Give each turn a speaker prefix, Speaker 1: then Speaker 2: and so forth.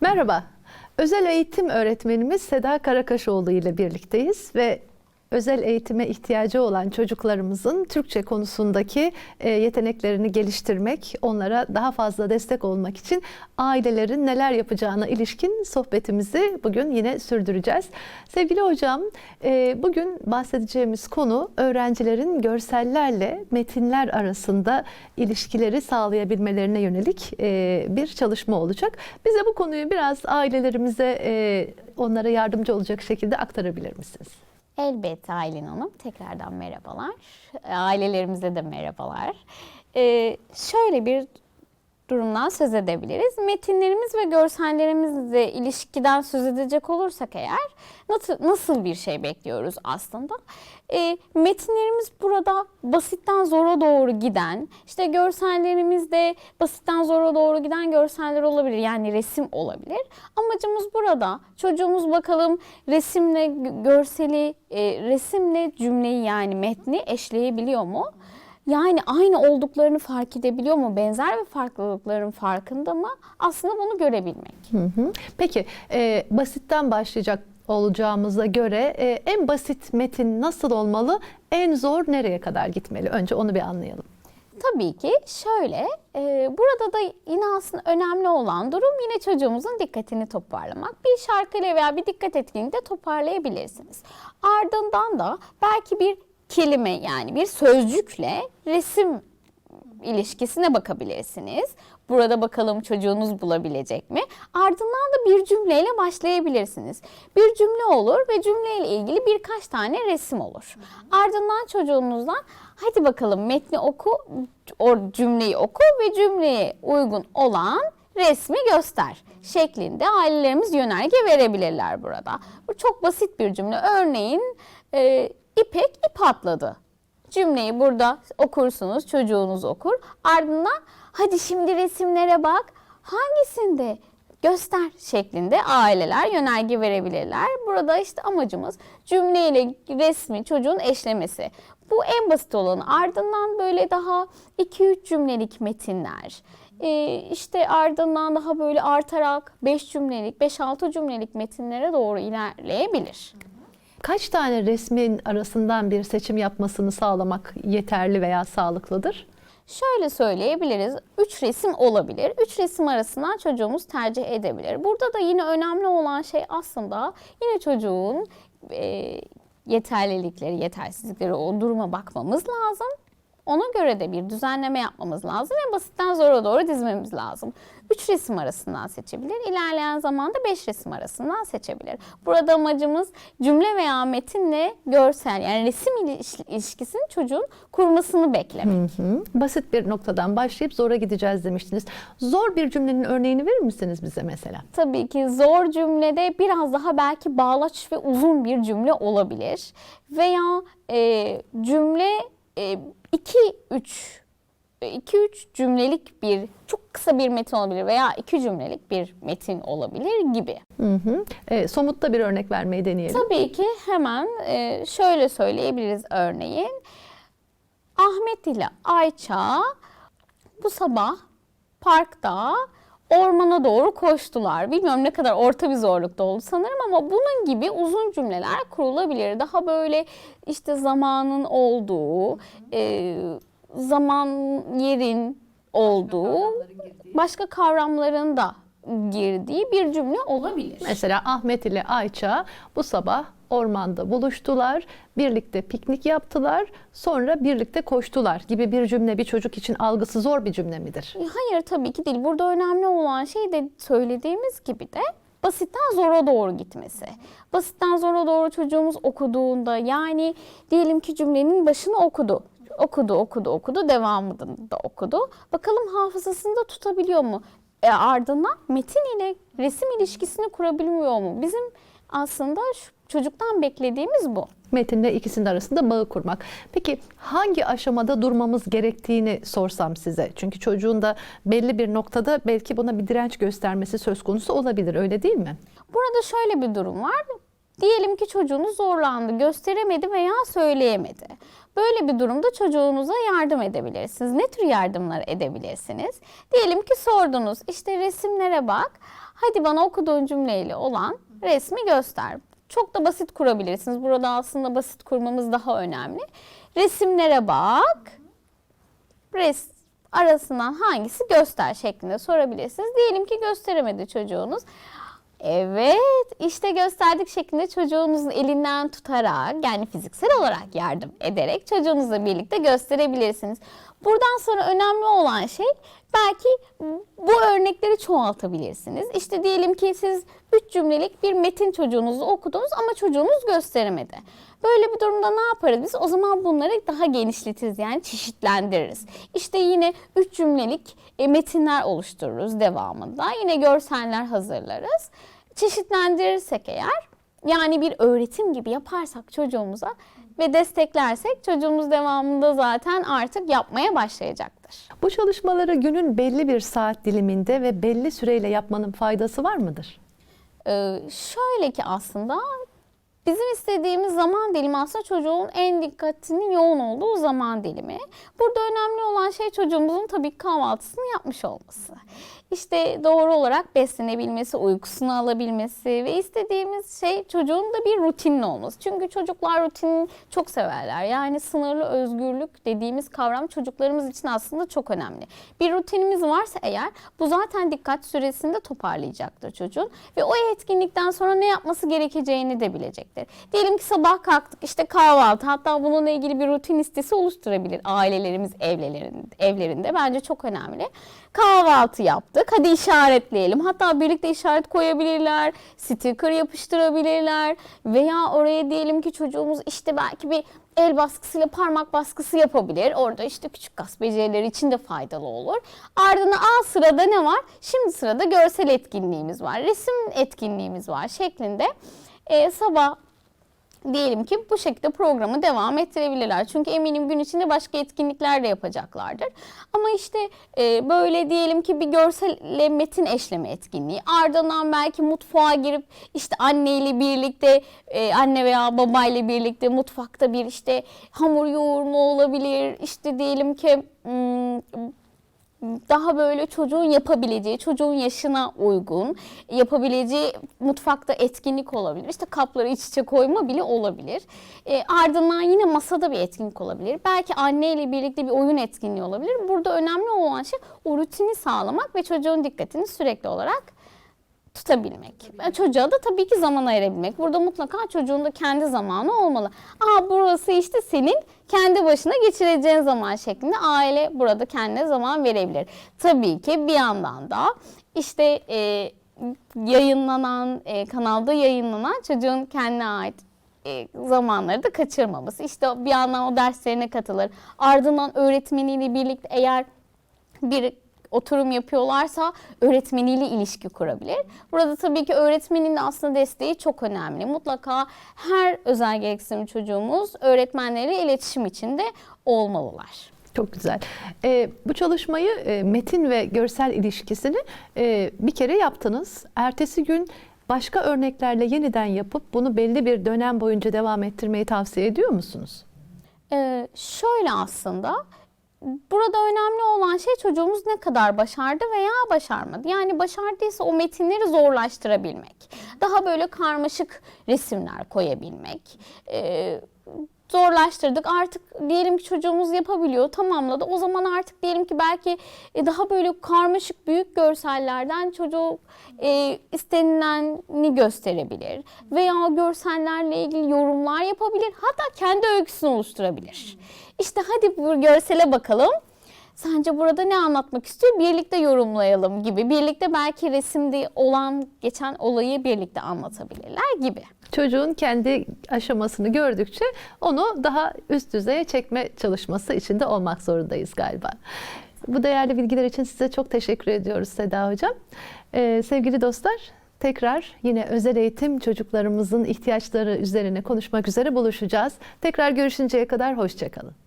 Speaker 1: Merhaba. Özel eğitim öğretmenimiz Seda Karakaşoğlu ile birlikteyiz ve özel eğitime ihtiyacı olan çocuklarımızın Türkçe konusundaki e, yeteneklerini geliştirmek, onlara daha fazla destek olmak için ailelerin neler yapacağına ilişkin sohbetimizi bugün yine sürdüreceğiz. Sevgili hocam, e, bugün bahsedeceğimiz konu öğrencilerin görsellerle metinler arasında ilişkileri sağlayabilmelerine yönelik e, bir çalışma olacak. Bize bu konuyu biraz ailelerimize onlara yardımcı olacak şekilde aktarabilir misiniz?
Speaker 2: Elbette Aylin Hanım. Tekrardan merhabalar. Ailelerimize de merhabalar. Ee, şöyle bir durumdan söz edebiliriz. Metinlerimiz ve görsellerimizle ilişkiden söz edecek olursak eğer nasıl, nasıl bir şey bekliyoruz aslında? E, metinlerimiz burada basitten zora doğru giden, işte görsellerimiz de basitten zora doğru giden görseller olabilir. Yani resim olabilir. Amacımız burada çocuğumuz bakalım resimle görseli, e, resimle cümleyi yani metni eşleyebiliyor mu? Yani aynı olduklarını fark edebiliyor mu? Benzer ve farklılıkların farkında mı? Aslında bunu görebilmek.
Speaker 1: Hı hı. Peki e, basitten başlayacak olacağımıza göre e, en basit metin nasıl olmalı? En zor nereye kadar gitmeli? Önce onu bir anlayalım.
Speaker 2: Tabii ki şöyle, e, burada da yine aslında önemli olan durum yine çocuğumuzun dikkatini toparlamak. Bir şarkıyla veya bir dikkat etkinliğinde toparlayabilirsiniz. Ardından da belki bir kelime yani bir sözcükle resim ilişkisine bakabilirsiniz. Burada bakalım çocuğunuz bulabilecek mi? Ardından da bir cümleyle başlayabilirsiniz. Bir cümle olur ve cümleyle ilgili birkaç tane resim olur. Ardından çocuğunuzdan hadi bakalım metni oku, o cümleyi oku ve cümleye uygun olan resmi göster şeklinde ailelerimiz yönerge verebilirler burada. Bu çok basit bir cümle. Örneğin İpek ip atladı. Cümleyi burada okursunuz, çocuğunuz okur. Ardından hadi şimdi resimlere bak. Hangisinde? Göster şeklinde aileler yönerge verebilirler. Burada işte amacımız cümleyle resmi çocuğun eşlemesi. Bu en basit olanı. Ardından böyle daha 2-3 cümlelik metinler. Ee, işte ardından daha böyle artarak 5 cümlelik, 5-6 cümlelik metinlere doğru ilerleyebilir.
Speaker 1: Kaç tane resmin arasından bir seçim yapmasını sağlamak yeterli veya sağlıklıdır?
Speaker 2: Şöyle söyleyebiliriz. Üç resim olabilir. Üç resim arasından çocuğumuz tercih edebilir. Burada da yine önemli olan şey aslında yine çocuğun e, yeterlilikleri, yetersizlikleri o duruma bakmamız lazım. Ona göre de bir düzenleme yapmamız lazım ve basitten zora doğru dizmemiz lazım. Üç resim arasından seçebilir. İlerleyen zamanda beş resim arasından seçebilir. Burada amacımız cümle veya metinle görsel yani resim ilişkisini çocuğun kurmasını beklemek.
Speaker 1: Hı hı. Basit bir noktadan başlayıp zora gideceğiz demiştiniz. Zor bir cümlenin örneğini verir misiniz bize mesela?
Speaker 2: Tabii ki zor cümlede biraz daha belki bağlaç ve uzun bir cümle olabilir. Veya e, cümle 2-3 2-3 cümlelik bir çok kısa bir metin olabilir veya 2 cümlelik bir metin olabilir gibi.
Speaker 1: Hı hı. E, somutta bir örnek vermeyi deneyelim.
Speaker 2: Tabii ki hemen e, şöyle söyleyebiliriz örneğin. Ahmet ile Ayça bu sabah parkta ormana doğru koştular. Bilmiyorum ne kadar orta bir zorlukta oldu sanırım ama bunun gibi uzun cümleler kurulabilir. Daha böyle işte zamanın olduğu, e, zaman yerin olduğu, başka kavramların da girdiği bir cümle olabilir.
Speaker 1: Mesela Ahmet ile Ayça bu sabah ormanda buluştular, birlikte piknik yaptılar, sonra birlikte koştular gibi bir cümle bir çocuk için algısı zor bir cümle midir?
Speaker 2: Hayır tabii ki değil. Burada önemli olan şey de söylediğimiz gibi de basitten zora doğru gitmesi. Basitten zora doğru çocuğumuz okuduğunda yani diyelim ki cümlenin başını okudu. Okudu, okudu, okudu, devamını da okudu. Bakalım hafızasında tutabiliyor mu? E ardından metin ile resim ilişkisini kurabiliyor mu? Bizim aslında şu çocuktan beklediğimiz bu.
Speaker 1: Metinle ikisinin arasında bağı kurmak. Peki hangi aşamada durmamız gerektiğini sorsam size? Çünkü çocuğun da belli bir noktada belki buna bir direnç göstermesi söz konusu olabilir öyle değil mi?
Speaker 2: Burada şöyle bir durum var. Diyelim ki çocuğunuz zorlandı, gösteremedi veya söyleyemedi. Böyle bir durumda çocuğunuza yardım edebilirsiniz. Ne tür yardımlar edebilirsiniz? Diyelim ki sordunuz işte resimlere bak. Hadi bana okuduğun cümleyle olan resmi göster. Çok da basit kurabilirsiniz. Burada aslında basit kurmamız daha önemli. Resimlere bak. Res arasından hangisi göster şeklinde sorabilirsiniz. Diyelim ki gösteremedi çocuğunuz. Evet, işte gösterdik şeklinde çocuğunuzun elinden tutarak yani fiziksel olarak yardım ederek çocuğunuzla birlikte gösterebilirsiniz. Buradan sonra önemli olan şey belki bu örnekleri çoğaltabilirsiniz. İşte diyelim ki siz 3 cümlelik bir metin çocuğunuzu okudunuz ama çocuğunuz gösteremedi. Böyle bir durumda ne yaparız biz? O zaman bunları daha genişletiriz yani çeşitlendiririz. İşte yine 3 cümlelik e, metinler oluştururuz devamında. Yine görseller hazırlarız. Çeşitlendirirsek eğer yani bir öğretim gibi yaparsak çocuğumuza ve desteklersek çocuğumuz devamında zaten artık yapmaya başlayacaktır.
Speaker 1: Bu çalışmaları günün belli bir saat diliminde ve belli süreyle yapmanın faydası var mıdır?
Speaker 2: Ee, şöyle ki aslında bizim istediğimiz zaman dilimi aslında çocuğun en dikkatinin yoğun olduğu zaman dilimi. Burada önemli olan şey çocuğumuzun tabii kahvaltısını yapmış olması. İşte doğru olarak beslenebilmesi, uykusunu alabilmesi ve istediğimiz şey çocuğun da bir rutinin olması. Çünkü çocuklar rutini çok severler. Yani sınırlı özgürlük dediğimiz kavram çocuklarımız için aslında çok önemli. Bir rutinimiz varsa eğer bu zaten dikkat süresinde toparlayacaktır çocuğun ve o etkinlikten sonra ne yapması gerekeceğini de bilecektir. Diyelim ki sabah kalktık işte kahvaltı hatta bununla ilgili bir rutin listesi oluşturabilir ailelerimiz evlerinde, evlerinde. Bence çok önemli. Kahvaltı yaptık. Hadi işaretleyelim. Hatta birlikte işaret koyabilirler. Sticker yapıştırabilirler. Veya oraya diyelim ki çocuğumuz işte belki bir el baskısıyla parmak baskısı yapabilir. Orada işte küçük kas becerileri için de faydalı olur. Ardından A sırada ne var? Şimdi sırada görsel etkinliğimiz var. Resim etkinliğimiz var şeklinde. Ee, sabah diyelim ki bu şekilde programı devam ettirebilirler. Çünkü eminim gün içinde başka etkinlikler de yapacaklardır. Ama işte e, böyle diyelim ki bir görselle metin eşleme etkinliği. Ardından belki mutfağa girip işte anneyle birlikte e, anne veya babayla birlikte mutfakta bir işte hamur yoğurma olabilir. İşte diyelim ki hmm, daha böyle çocuğun yapabileceği, çocuğun yaşına uygun yapabileceği mutfakta etkinlik olabilir. İşte kapları iç içe koyma bile olabilir. E, ardından yine masada bir etkinlik olabilir. Belki anneyle birlikte bir oyun etkinliği olabilir. Burada önemli olan şey o rutini sağlamak ve çocuğun dikkatini sürekli olarak tutabilmek. Yani çocuğa da tabii ki zaman ayırabilmek. Burada mutlaka çocuğun da kendi zamanı olmalı. Aa burası işte senin kendi başına geçireceğin zaman şeklinde aile burada kendine zaman verebilir. Tabii ki bir yandan da işte e, yayınlanan e, kanalda yayınlanan çocuğun kendine ait e, zamanları da kaçırmaması. İşte bir yandan o derslerine katılır. Ardından öğretmeniyle birlikte eğer bir oturum yapıyorlarsa öğretmeniyle ilişki kurabilir. Burada tabii ki öğretmenin de aslında desteği çok önemli. Mutlaka her özel gereksinimli çocuğumuz öğretmenleriyle iletişim içinde olmalılar.
Speaker 1: Çok güzel. Ee, bu çalışmayı e, metin ve görsel ilişkisini e, bir kere yaptınız. Ertesi gün başka örneklerle yeniden yapıp bunu belli bir dönem boyunca devam ettirmeyi tavsiye ediyor musunuz?
Speaker 2: Ee, şöyle aslında burada önemli olan şey çocuğumuz ne kadar başardı veya başarmadı. Yani başardıysa o metinleri zorlaştırabilmek. Daha böyle karmaşık resimler koyabilmek. Ee, zorlaştırdık. Artık diyelim ki çocuğumuz yapabiliyor, tamamladı. O zaman artık diyelim ki belki e, daha böyle karmaşık büyük görsellerden çocuk e, istenileni gösterebilir. Veya görsellerle ilgili yorumlar yapabilir. Hatta kendi öyküsünü oluşturabilir. İşte hadi bu görsele bakalım. Sence burada ne anlatmak istiyor? Birlikte yorumlayalım gibi. Birlikte belki resimde olan geçen olayı birlikte anlatabilirler gibi.
Speaker 1: Çocuğun kendi aşamasını gördükçe onu daha üst düzeye çekme çalışması içinde olmak zorundayız galiba. Bu değerli bilgiler için size çok teşekkür ediyoruz Seda Hocam. Ee, sevgili dostlar, tekrar yine özel eğitim çocuklarımızın ihtiyaçları üzerine konuşmak üzere buluşacağız. Tekrar görüşünceye kadar hoşçakalın.